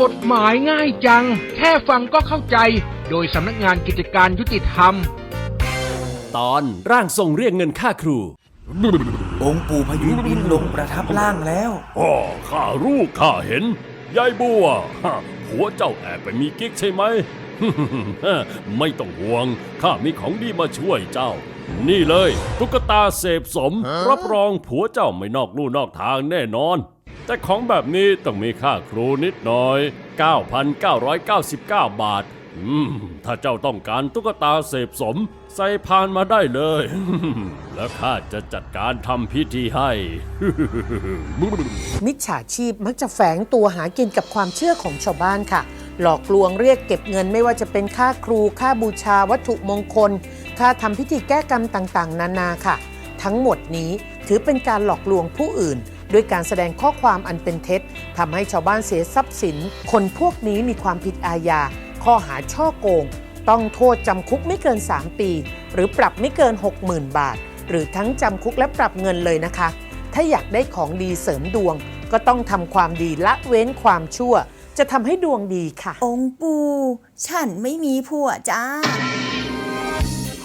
กฎหมายง่ายจัง แค่ฟังก็เข้าใจ โดยสำนักงานกิจการยุติธรรม ตอนร่างทรงเรียกเงินค่าครู องค์ปู่พยุบินลงประทับร่างแล้วอ๋อข้ารู้ข้าเห็น ยายบัวฮะผัวเจ้าแอบไปมีกิ๊กใช่ไหม ไม่ต้องห่วง ข้ามีของดีมาช่วยเจ้า นี่เลย ตุ๊กตาเสพสม รับรองผัวเจ้าไม่นอกลู่นอกทางแน่นอน แต่ของแบบนี้ต้องมีค่าครูนิดหน่อย 9,999 บาท อืม ถ้าเจ้าต้องการตุ๊กตาเสพสม ใส่พานมาได้เลย แล้วข้าจะจัดการทำพิธีให้ มิจฉาชีพมักจะแฝงตัวหากินกับความเชื่อของชาวบ้านค่ะ หลอกลวงเรียกเก็บเงินไม่ว่าจะเป็นค่าครู ค่าบูชาวัตถุมงคล ค่าทำพิธีแก้กรรมต่างๆ นานาค่ะ ทั้งหมดนี้ถือเป็นการหลอกลวงผู้อื่น ด้วยการแสดงข้อความอันเป็นเท็จทำให้ชาวบ้านเสียทรัพย์สิน คนพวกนี้มีความผิดอาญา ข้อหาช่อโกง ต้องโทษจำคุกไม่เกิน 3 ปี หรือปรับไม่เกิน 60,000 บาท หรือทั้งจำคุกและปรับเงินเลยนะคะ ถ้าอยากได้ของดีเสริมดวง ก็ต้องทำความดีละเว้นความชั่ว จะทำให้ดวงดีค่ะ องค์ปู่ฉันไม่มีผัวจ้า